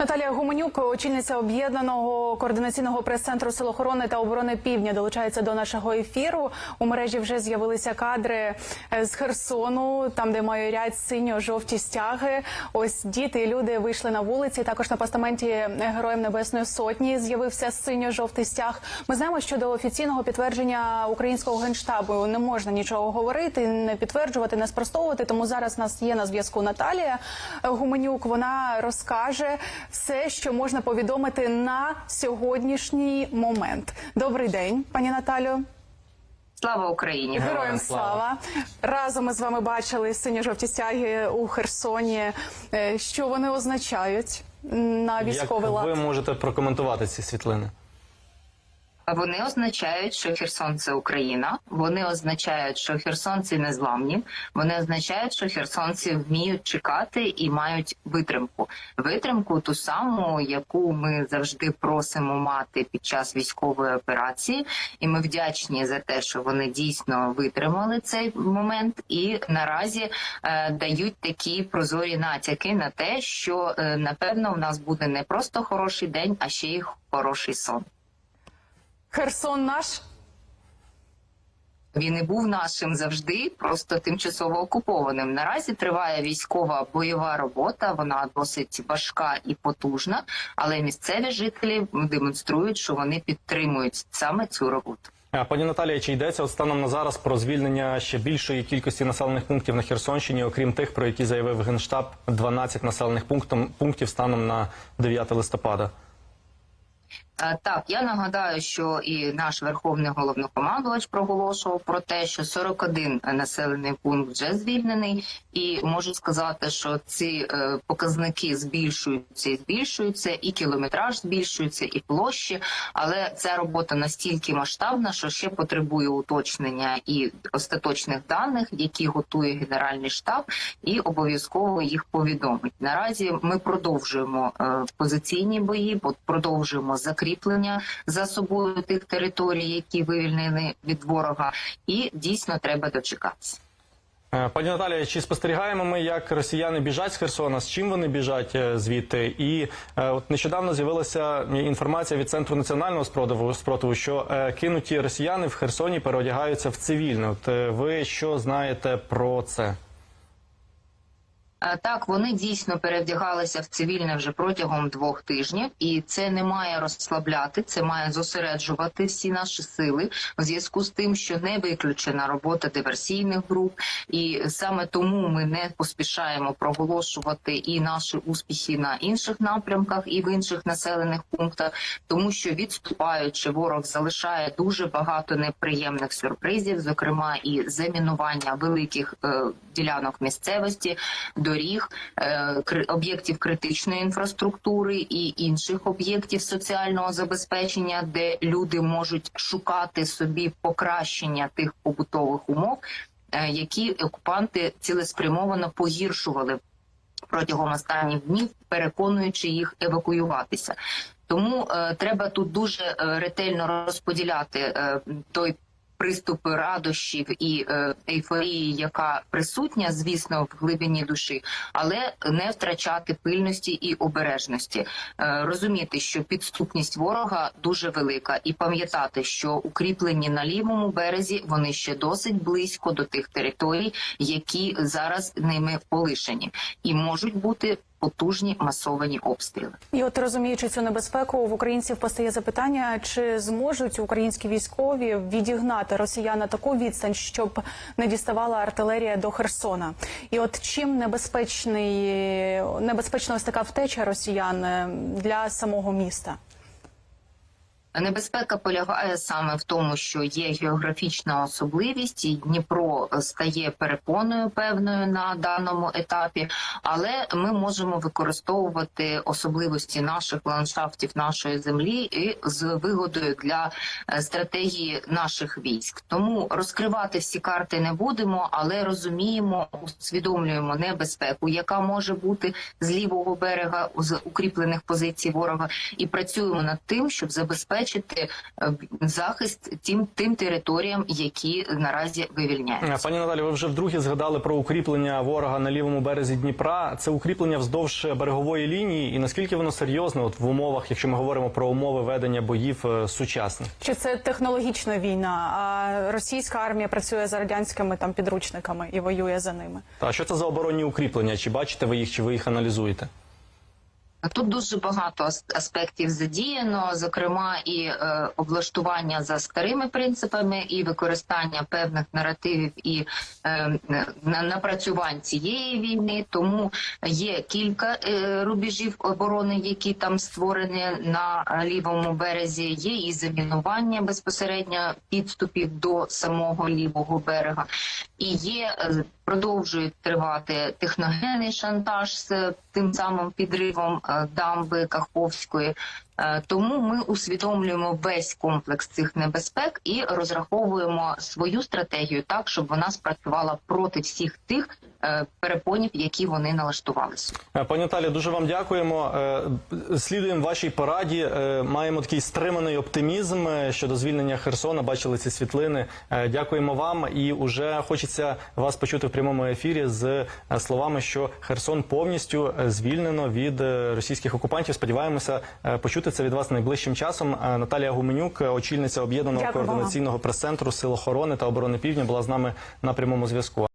Наталія Гуменюк, очільниця об'єднаного координаційного прес-центру Сил охорони та оборони Півдня, долучається до нашого ефіру. У мережі вже з'явилися кадри е, з Херсону, там де майорять синьо-жовті стяги. Ось діти і люди вийшли на вулиці. Також на постаменті Героям Небесної Сотні з'явився синьо-жовтий стяг. Ми знаємо, що до офіційного підтвердження українського генштабу не можна нічого говорити, не підтверджувати, не спростовувати. Тому зараз у нас є на зв'язку Наталія Гуменюк. Вона розкаже все, що можна повідомити на сьогоднішній момент. Добрий день, пані Наталю. Слава Україні! Героям слава разом ми з вами бачили синьо-жовті стяги у Херсоні. Е, Що вони означають на військовий Як лад? ви можете прокоментувати ці світлини? Вони означають, що Херсон це Україна. Вони означають, що херсонці не зламні. Вони означають, що херсонці вміють чекати і мають витримку. Витримку ту саму, яку ми завжди просимо мати під час військової операції. І ми вдячні за те, що вони дійсно витримали цей момент, і наразі е, дають такі прозорі натяки на те, що е, напевно в нас буде не просто хороший день, а ще й хороший сон. Херсон наш. Він і був нашим завжди, просто тимчасово окупованим. Наразі триває військова бойова робота. Вона досить важка і потужна, але місцеві жителі демонструють, що вони підтримують саме цю роботу. А, Пані Наталія, чи йдеться от станом на зараз про звільнення ще більшої кількості населених пунктів на Херсонщині, окрім тих, про які заявив Генштаб, 12 населених пунктів станом на 9 листопада? Е, Так, я нагадаю, що і наш верховний головнокомандувач проголошував про те, що 41 населений пункт вже звільнений, і можу сказати, що ці е, показники збільшуються і збільшуються, і кілометраж збільшується, і площі. Але ця робота настільки масштабна, що ще потребує уточнення і остаточних даних, які готує генеральний штаб, і обов'язково їх повідомить. Наразі ми продовжуємо е, позиційні бої, бо продовжуємо закріплення за собою тих територій, які вивільнені від ворога, і дійсно треба дочекатися. Е, Пані Наталія, чи спостерігаємо ми, як росіяни біжать з Херсона? З чим вони біжать е, звідти? І е, от нещодавно з'явилася інформація від центру національного спротиву, спротиву, що е, кинуті росіяни в Херсоні переодягаються в цивільне. От е, ви що знаєте про це? Е, Так, вони дійсно перевдягалися в цивільне вже протягом двох тижнів, і це не має розслабляти, це має зосереджувати всі наші сили в зв'язку з тим, що не виключена робота диверсійних груп, і саме тому ми не поспішаємо проголошувати і наші успіхи на інших напрямках і в інших населених пунктах, тому що відступаючи, ворог залишає дуже багато неприємних сюрпризів, зокрема і замінування великих е, ділянок місцевості доріг, е, об'єктів критичної інфраструктури і інших об'єктів соціального забезпечення, де люди можуть шукати собі покращення тих побутових умов, е, які окупанти цілеспрямовано погіршували протягом останніх днів, переконуючи їх евакуюватися. Тому е, треба тут дуже е, ретельно розподіляти е, той приступ радощів і е, ейфорії, яка присутня, звісно, в глибині душі, але не втрачати пильності і обережності, е, розуміти, що підступність ворога дуже велика, і пам'ятати, що укріплені на лівому березі вони ще досить близько до тих територій, які зараз ними полишені, і можуть бути потужні масовані обстріли. І от розуміючи цю небезпеку, в українців постає запитання, чи зможуть українські військові відігнати росіян на таку відстань, щоб не діставала артилерія до Херсона. І от чим небезпечний небезпечна ось така втеча росіян е, для самого міста? Небезпека полягає саме в тому, що є географічна особливість, і Дніпро стає перепоною певною на даному етапі, але ми можемо використовувати особливості наших ландшафтів нашої землі і з вигодою для е, стратегії наших військ. Тому розкривати всі карти не будемо, але розуміємо, усвідомлюємо небезпеку, яка може бути з лівого берега з укріплених позицій ворога, і працюємо над тим, щоб забезпечити забезпечити е, захист тим тим територіям, які наразі вивільняються. Пані Наталі, ви вже вдруге згадали про укріплення ворога на лівому березі Дніпра. Це укріплення вздовж берегової лінії, і наскільки воно серйозно, от в умовах, якщо ми говоримо про умови ведення боїв е, сучасних? Чи це технологічна війна? А російська армія працює за радянськими там підручниками і воює за ними? Та що це за оборонні укріплення? Чи бачите ви їх, чи ви їх аналізуєте? Тут дуже багато аспектів задіяно, зокрема і е, облаштування за старими принципами, і використання певних наративів і е, на- напрацювань цієї війни. Тому є кілька е, рубежів оборони, які там створені на е, лівому березі. Є і замінування безпосередньо підступів до самого лівого берега, і є е, продовжують тривати техногенний шантаж з тим самим підривом е, дамби Каховської. Е, Тому ми усвідомлюємо весь комплекс цих небезпек і розраховуємо свою стратегію так, щоб вона спрацювала проти всіх тих е, перепонів, які вони налаштувалися. Е, Пані Наталі, дуже вам дякуємо. Слідуємо вашій пораді. Маємо такий стриманий оптимізм щодо звільнення Херсона. Бачили ці світлини. Дякуємо вам. І уже хочеться вас почути в прямому ефірі з словами, що Херсон повністю звільнено від російських окупантів. Сподіваємося е, почути це від вас найближчим часом. Е, Наталія Гуменюк, е, очільниця об'єднаного Дякую координаційного прес-центру Сил охорони та оборони Півдня, була з нами на прямому зв'язку.